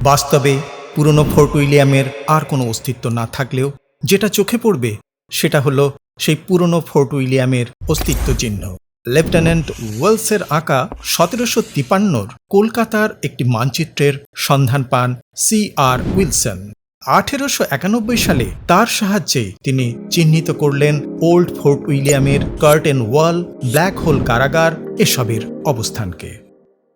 বাস্তবে পুরনো ফোর্ট উইলিয়ামের আর কোনো অস্তিত্ব না থাকলেও যেটা চোখে পড়বে সেটা হলো সেই পুরনো ফোর্ট উইলিয়ামের অস্তিত্ব চিহ্ন। লেফটেন্যান্ট ওয়েলসের আঁকা সতেরোশো তিপান্নর কলকাতার একটি মানচিত্রের সন্ধান পান সি আর উইলসন। আঠেরোশো একানব্বই সালে তার সাহায্যে তিনি চিহ্নিত করলেন ওল্ড ফোর্ট উইলিয়ামের কার্টেন ওয়াল, ব্ল্যাক হোল কারাগার এসবের অবস্থানকে।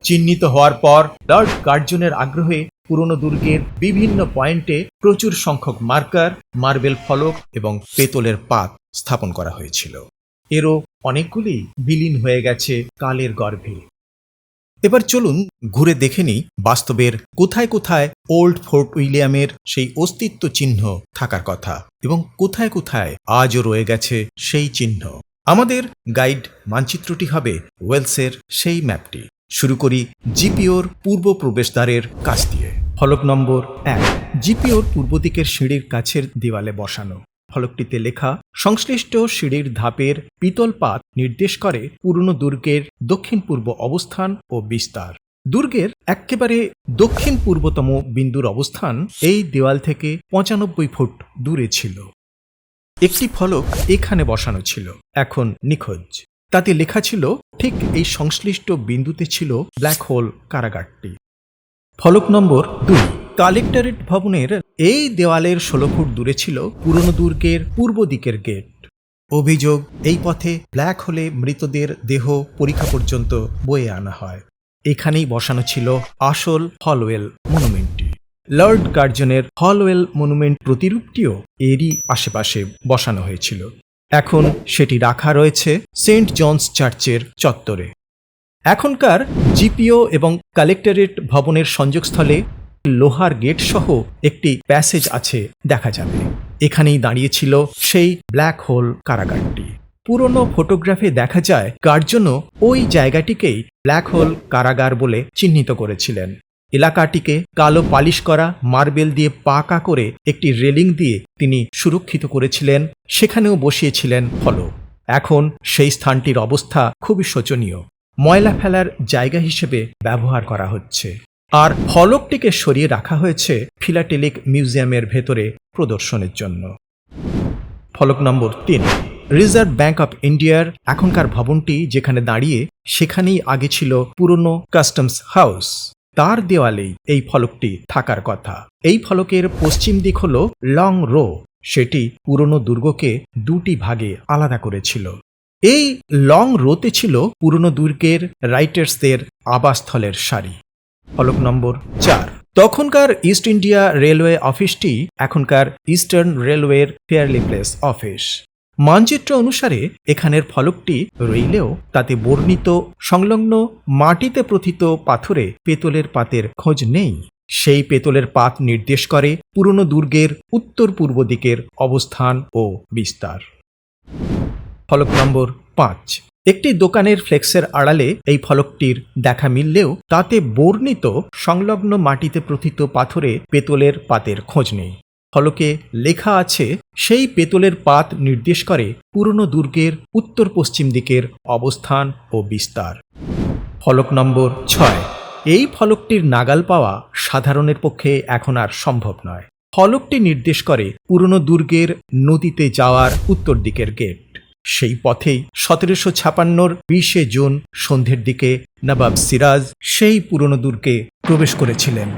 চিহ্নিত হওয়ার পর লর্ড কার্জনের আগ্রহে পুরনো দুর্গের বিভিন্ন পয়েন্টে প্রচুর সংখ্যক মার্কার, মার্বেল ফলক এবং পেতলের পাত স্থাপন করা হয়েছিল। এরও অনেকগুলি বিলীন হয়ে গেছে কালের গর্ভে। এবার চলুন ঘুরে দেখে নিই বাস্তবের কোথায় কোথায় ওল্ড ফোর্ট উইলিয়ামের সেই অস্তিত্ব চিহ্ন থাকার কথা এবং কোথায় কোথায় আজও রয়ে গেছে সেই চিহ্ন। আমাদের গাইড মানচিত্রটি হবে ওয়েলসের সেই ম্যাপটি। শুরু করি জিপিওর পূর্ব প্রবেশদ্বারের কাছ দিয়ে। ফলক নম্বর এক, জিপিওর পূর্ব দিকের সিঁড়ির কাছের দেওয়ালে বসানো। ফলকটিতে লেখা, সংশ্লিষ্ট সিঁড়ির ধাপের পিতল পাত নির্দেশ করে পুরনো দুর্গের দক্ষিণ পূর্ব অবস্থান ও বিস্তার। দুর্গের একেবারে দক্ষিণ পূর্বতম বিন্দুর অবস্থান এই দেওয়াল থেকে পঁচানব্বই ফুট দূরে ছিল। একটি ফলক এখানে বসানো ছিল। এখন নিখোঁজ। তাতে লেখা ছিল, ঠিক এই সংশ্লিষ্ট বিন্দুতে ছিল ব্ল্যাক হোল কারাগারটি। ফলক নম্বর দুই। কালেক্টরেট ভবনের এই দেওয়ালের ষোলো ফুট দূরে ছিল পুরনো দুর্গের পূর্ব দিকের গেট। অভিযোগ, এই পথে ব্ল্যাক হোলে মৃতদের দেহ পরীক্ষা পর্যন্ত বয়ে আনা হয়। এখানেই বসানো ছিল আসল হলওয়েল মনুমেন্টটি। লর্ড গার্জনের হলওয়েল মনুমেন্ট প্রতিরূপটিও এরই আশেপাশে বসানো হয়েছিল। এখন সেটি রাখা রয়েছে সেন্ট জনস চার্চের চত্বরে। এখনকার জিপিও এবং কালেক্টরেট ভবনের সংযোগস্থলে লোহার গেট সহ একটি প্যাসেজ আছে দেখা যাবে। এখানেই দাঁড়িয়েছিল সেই ব্ল্যাক হোল কারাগারটি। পুরনো ফটোগ্রাফে দেখা যায়, গার্জনও ওই জায়গাটিকেই ব্ল্যাক হোল কারাগার বলে চিহ্নিত করেছিলেন। এলাকাটিকে কালো পালিশ করা মার্বেল দিয়ে পাকা করে একটি রেলিং দিয়ে তিনি সুরক্ষিত করেছিলেন, সেখানেও বসিয়েছিলেন ফলক। এখন সেই স্থানটির অবস্থা খুবই শোচনীয়। ময়লা ফেলার জায়গা হিসেবে ব্যবহার করা হচ্ছে। আর ফলকটিকে সরিয়ে রাখা হয়েছে ফিলাটেলিক মিউজিয়ামের ভেতরে প্রদর্শনের জন্য। ফলক নম্বর তিন, রিজার্ভ ব্যাংক অফ ইন্ডিয়ার এখনকার ভবনটি যেখানে দাঁড়িয়ে সেখানেই আগে ছিল পুরনো কাস্টমস হাউস। তার দেওয়ালেই এই ফলকটি থাকার কথা। এই ফলকের পশ্চিম দিক হল লং রো। সেটি পুরনো দুর্গকে দুটি ভাগে আলাদা করেছিল। এই লং রোতে ছিল পুরনো দুর্গের রাইটার্সদের আবাসস্থলের সারি। ফলক নম্বর চার। তখনকার ইস্ট ইন্ডিয়া রেলওয়ে অফিসটি এখনকার ইস্টার্ন রেলওয়ের ফেয়ারলি প্লেস অফিস। মানচিত্র অনুসারে এখানের ফলকটি রইলেও তাতে বর্ণিত সংলগ্ন মাটিতে প্রথিত পাথরে পেতলের পাতের খোঁজ নেই। সেই পেতলের পাত নির্দেশ করে পুরনো দুর্গের উত্তর পূর্ব দিকের অবস্থান ও বিস্তার। ফলক নম্বর পাঁচ। একটি দোকানের ফ্লেক্সের আড়ালে এই ফলকটির দেখা মিললেও তাতে বর্ণিত সংলগ্ন মাটিতে প্রথিত পাথরে পেতলের পাতের খোঁজ নেই। ফলকে লেখা আছে সেই পেতলের পাত নির্দেশ করে পুরনো দুর্গের উত্তর পশ্চিম দিকের অবস্থান ও বিস্তার। ফলক নম্বর ছয়। এই ফলকটির নাগাল পাওয়া সাধারণের পক্ষে এখন আর সম্ভব নয়। ফলকটি নির্দেশ করে পুরনো দুর্গের নদীতে যাওয়ার উত্তর দিকের গেট। সেই পথেই সতেরোশো ছাপান্নর বিশে জুন সন্ধ্যের দিকে নবাব সিরাজ সেই পুরনো দুর্গে প্রবেশ করেছিলেন।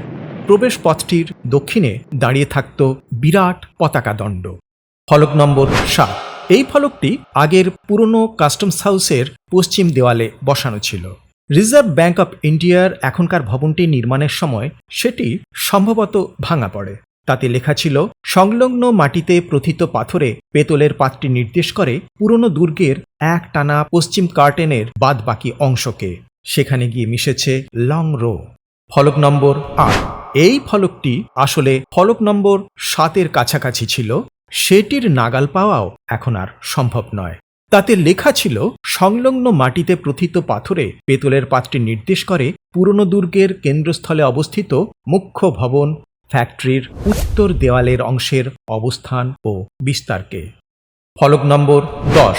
প্রবেশ পথটির দক্ষিণে দাঁড়িয়ে থাকত বিরাট পতাকা দণ্ড। ফলক নম্বর সাত। এই ফলকটি আগের পুরনো কাস্টমস হাউসের পশ্চিম দেওয়ালে বসানো ছিল। রিজার্ভ ব্যাংক অফ ইন্ডিয়ার এখনকার ভবনটি নির্মাণের সময় সেটি সম্ভবত ভাঙা পড়ে। তাতে লেখা ছিল, সংলগ্ন মাটিতে প্রথিত পাথরে পেতলের পাতটি নির্দেশ করে পুরনো দুর্গের এক টানা পশ্চিম কার্টেনের বাদ বাকি অংশকে। সেখানে গিয়ে মিশেছে লং রো। ফলক নম্বর আট। এই ফলকটি আসলে ফলক নম্বর সাতের কাছাকাছি ছিল সেটির নাগাল পাওয়াও এখন আর সম্ভব নয়। তাতে লেখা ছিল, সংলগ্ন মাটিতে প্রথিত পাথরে পেতলের পাতটি নির্দেশ করে পুরনো দুর্গের কেন্দ্রস্থলে অবস্থিত মুখ্য ভবন, ফ্যাক্টরির উত্তর দেওয়ালের অংশের অবস্থান ও বিস্তারকে। ফলক নম্বর দশ।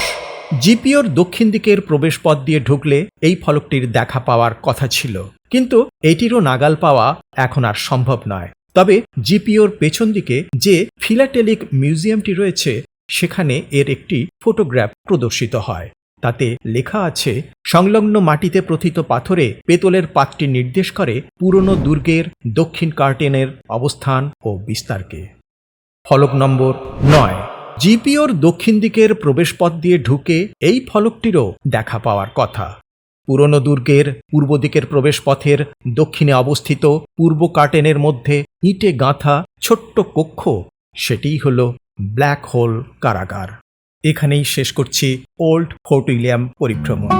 জিপিওর দক্ষিণ দিকের প্রবেশপথ দিয়ে ঢুকলে এই ফলকটির দেখা পাওয়ার কথা ছিল। কিন্তু এটিরও নাগাল পাওয়া এখন আর সম্ভব নয়। তবে জিপিওর পেছন দিকে যে ফিলাটেলিক মিউজিয়ামটি রয়েছে, সেখানে এর একটি ফটোগ্রাফ প্রদর্শিত হয়। তাতে লেখা আছে, সংলগ্ন মাটিতে প্রথিত পাথরে পেতলের পাতটি নির্দেশ করে পুরনো দুর্গের দক্ষিণ কার্টেনের অবস্থান ও বিস্তারকে। ফলক নম্বর নয়। জিপিওর দক্ষিণ দিকের প্রবেশপথ দিয়ে ঢুকে এই ফলকটিরও দেখা পাওয়ার কথা। পুরনো দুর্গের পূর্ব দিকের প্রবেশপথের দক্ষিণে অবস্থিত পূর্ব কার্টেনের মধ্যে ইটে গাঁথা ছোট্ট কক্ষ। সেটিই হল ব্ল্যাক হোল কারাগার। এখানেই শেষ করছি ওল্ড ফোর্ট উইলিয়াম পরিভ্রমণ।